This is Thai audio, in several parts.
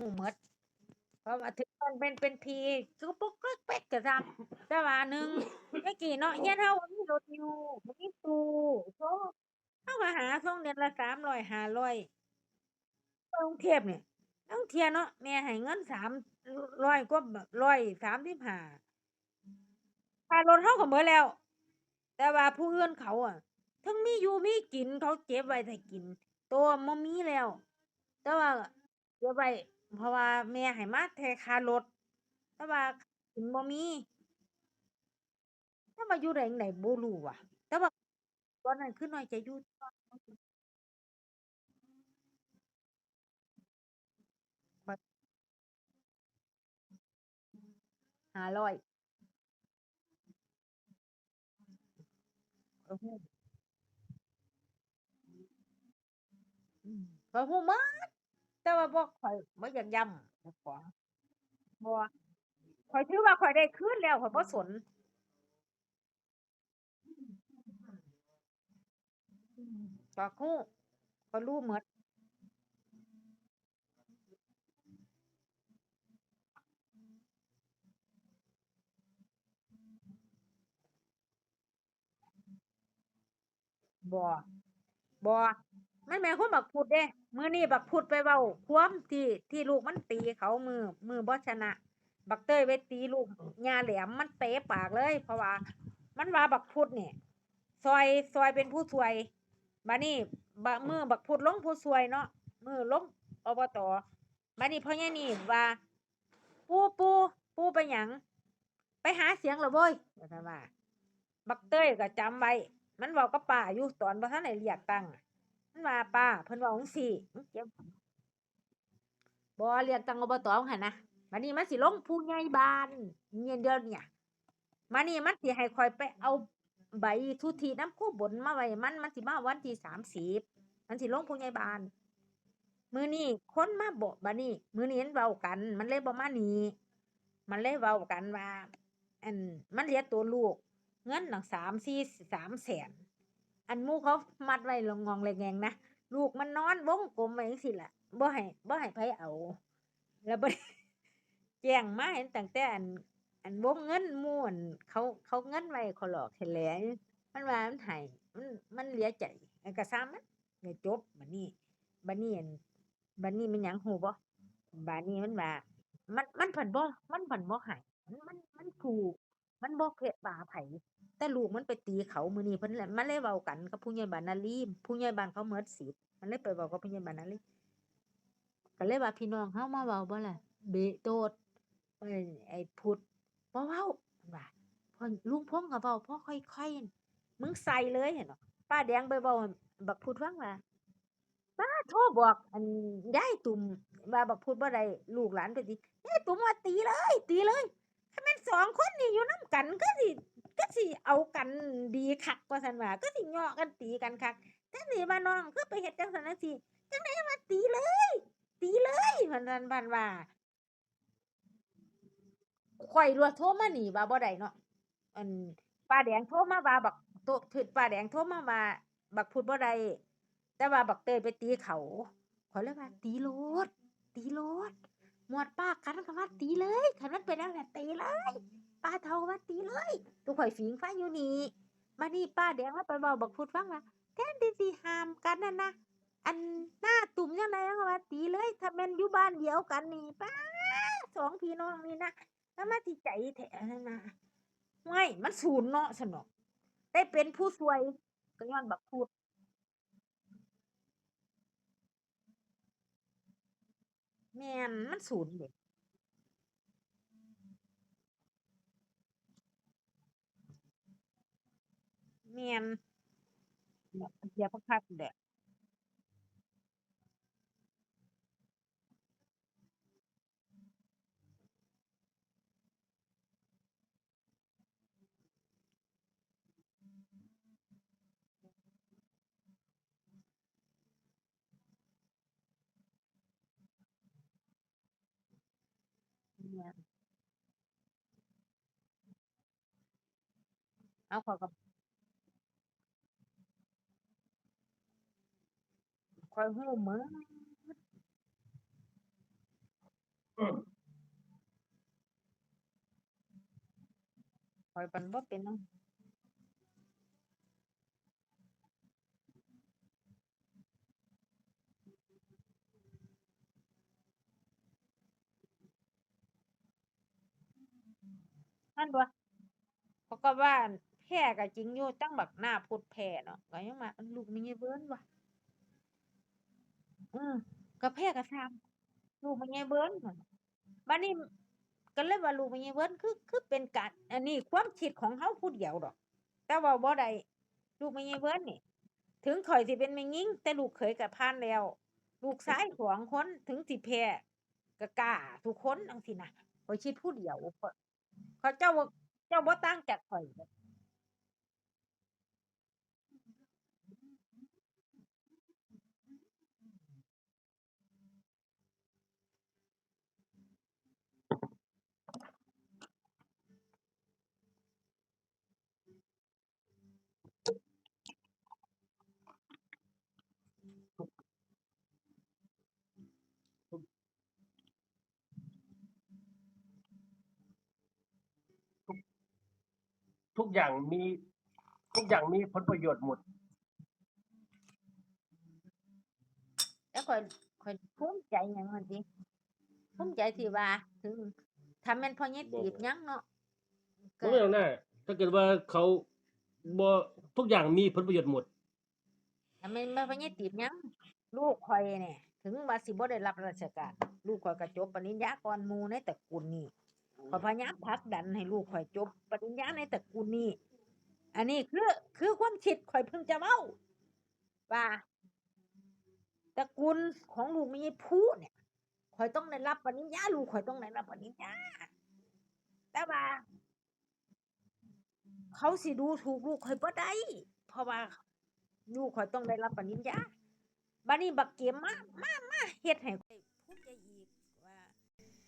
หูหมดเพราะว่าถึงมันเป็นเป็นพีก็ปุ๊กก็เป๊กก็ตามแต่ว่าหนึ่งเมื่อกี้เนาะเฮียนเฮาบ่มีรถอยู่บ่มีตูโทรเฮาก็หาส่งเดือนละ300 500ไปกรุงเทพนี่ลางเทียเนาะแม่ให้เงิน300กว่า135ค่ารถเฮาก็เบิดแล้ว แต่ว่าผู้อื่นเขาอะเทิงมีอยู่มีกินเขาเก็บไว้ถ้ากิน ตัวบ่มีแล้ว แต่ว่าเก็บไว้ เพราะว่าแม่ให้มาแต่ค่ารถ แต่ว่ากินบ่มีแต่ว่าอยู่ได้จั่งใดบ่รู้ว่ะ แต่ว่าตอนนั้นคือน้อยใจอยู่ ข้อย 500 ข้อยรู้ อืมข้อยรู้หมด แต่ว่าบ่ข้อยบ่อยากย้ำเจ้าของบ่ข้อยถือว่าข้อยได้คืนแล้วข้อยบ่สนอืมก็รู้ข้อยรู้หมดบ่บ่ มันแม่นคนบักพุดเดะมื้อนี้บักพุดไปเว้าความที่ที่ลูกมันตีเขามือมือบ่ชนะ บักเตยไปตีลูกยาแหลมมันเตะปากเลย เพราะว่า มันว่าบักพุดเนี่ยซอยซอยเป็นผู้ช่วยบัดนี้บักมือบักพุดลงผู้ช่วยเนาะมือลงอบต.บัดนี้พ่อใหญ่นี่ว่า ปูปูปูไปหยังไปหาเสียงแล้วเว้ยว่าบักเตยก็จำไว้มันเว้ากับป้าอยู่ตอนบ่ทันได้เลือกตั้งอะ มันว่าป้าเพิ่นว้าจั่งซี้มึงเก็บบ่เลือกตังอบต.ว่าหั้นนะบัดนี้มันสิลงผู้ใหญ่บ้านเนี่ยเดี๋ยวเนี่ยมานี่มันสิให้ข้อยไปเอาใบสุทธินำครูบนมาไว้มันมันสิมาวันที่30มันสิลงผู้ใหญ่บ้านมือนี้คนมาบ่บัดนี้มื้อนี้เว้ากัน มันเลยบ่มานี่มันเลยเว้ากันว่าอันมันเหลือตัวลูก เงินตั้ง3 4 300,000 อันมูเขามัดไว้ลงงองแลงๆนะลูกมันนอนวงกลมไว้จั่งซี้ล่ะบ่ให้บ่ให้ไผเอา แล้วบัดแจ้งมาเห็นตั้งแต่อัน อันวงเงินมู่อั่นเขาเขาเงินไว้เขาหลอกให้แหลมันว่ามันให้มันมันเหลือใจอันก็ช่างมันก็จบบัดนี้บัดนี้อันบัดนี้ม่นหยังรู้บ่บัดนี้มันว่ามันมันเพิ่นบ่มันเพิ่นบ่ให้มันมันมันถูกมันบ่เพะปาไผ แต่ลูกมันไปตีเขามือนี้เพิ่นเลยมันเลยเว้ากันกับผู้ใหญ่บ้านนาลีผู้ใหญ่บ้านเขาหมดสิทธิ์มันเลยไปเว้ากับผู้ใหญ่บ้านนาลีก็เลยว่าพี่น้องเรามาเว้าบ่ล่ะเบโต้ไอ้พุดบ่เว้าว่าเพิ่นลุงพงก็เว้าพ่อค่อยๆมึงใส่เลยเหั้นเนาะป้าแดงไปเว้าบักพุดฟังว่าป้าโทรบอกอันยายตุ่มว่าบักพุดบ่ได้ลูกหลานไปติยายตุ่มว่าตีเลย ตีเลยคันแม่น2คนนี่อยู่นำกันก็สิ ก็สิเอากันดีคักว่าซั่นว่าก็สิเงาะกันตีกันคักจักสิว่าน้องคือไปเฮ็ดจังซั้นจั่งซี้จังได๋ว่าตีเลย ตีเลยว่าซั่นเพิ่นว่าข้อยรัวโทรมาหนี่ว่าบ่ได้เนาะอันป้าแดงโทรมาว่าบักโตถึกป้าแดงโทรมาว่าบักพุดบ่ได้แต่ว่าบักเตยไปตีเขาขอเลยว่าตีโลดตีโลด หมวดป้ากันก็ว่าตีเลยคันมันเป็นจั่งซั้นตีเลยป้าเฒ่าว่าตีเลยตุข้อยฝิงไฟอยู่นี่บัดนี้ป้าแดงเลาไปเว้าบักพุดฟังว่าแทนที่สิห้ามกันนั่นนะอันหน้าตุ่มจั่งใดมันก็ว่าตีเลย ถ้าแม่นอยู่บ้านเดียวกันนี่ป๊า2พี่น้องนี่นะแล้วมาสิใจแท้นั่นนะเฮ้ยมันสูนเนาะซั้นอกได้เป็นผู้ช่วยก็ญ้อนบักพุด แม่นมันศูนย์เดะแม่นเดี๋ยวพักๆแหล Alpha programa. Hồi bánh bóp bên nó. Ăn đùa. Có các bạn. มดอยปันบ่เป็นน้ำนั่นบ่เขาก็ว่าแพ้ก็จริงอยู่จังบักหน้าพูดแพ้เนาะก็ยังมาลูกมีไงเบิ้นว่ะอืมก็แพ้ก็ซ้ำลูกมีไงเบิ้นนั่นบัดนี้ก็เลยว่าลูกมีไงเบิ้นคือคือเป็นการอันนี้ความคิดของเฮาผู้เดียวดอก แต่ว่าบ่ได้ลูกมีไงเบิ้นนี่ถึงข่อยสิเป็นแม่หญิงแต่ลูกเขยก็ผ่านแล้ว ลูกชายสองคนถึงสิแพ้ก็กล้าทุกคนจังซี่นะข่อยคิดผู้เดียวเขาเจ้าเจ้าบ่ต่างจากข่อย อย่างมีทุกอย่างมีผลประโยชน์หมด แล้วข่อยข่อยภูมิใจหยังมันสิภูมิใจที่ว่า ถึงถ้าแม่นพ่อใหญ่ตีบหยังเนาะผมไม่เอาหน้าถ้าเกิดว่าเขาบ่ทุกอย่างมีผลประโยชน์หมดถ้าแม่นบ่พ่อใหญ่ตีบหยังลูกข่อยเนี่ยถึงว่าสิบ่ได้รับราชการ ลูกข่อยก็จบปริญญาก่อนหมู่ในตระกูลนี้ ข่อยพยายามผลักดันให้ลูกข่อยจบปริญญาในตระกูลนี้ อันนี้คือคือความคิดข่อยเพิ่งจะเว้าว่าตระกูลของลูกมีผู้เนี่ยข่อยต้องได้รับปริญญาลูกข่อยต้องได้รับปริญญาแต่ว่า เขาสิดูถูกลูกข่อยบ่ได้เพราะว่าลูกข่อยต้องได้รับปริญญาบัดนี้บักเกมมามามาเฮ็ดให้ข่อยภูมิใจอีกว่า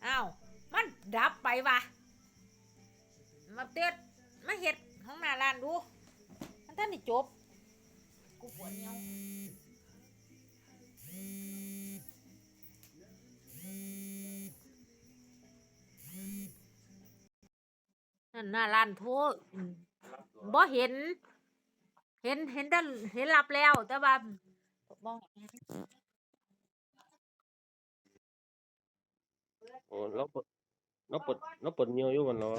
อ้าว มันดับไปว่ะมาเตือนมาเฮ็ดของหน้าร้านดูมันท่านได้จบ กูปวดเหี่ยวนั่นหน้าร้านทษบ่เห็น เห็นเห็นแต่เห็นรับแล้ว แต่ว่าบ่โอ้เราเปิดเราเปิดเราเปิดเงียว อยู่มันเนาะ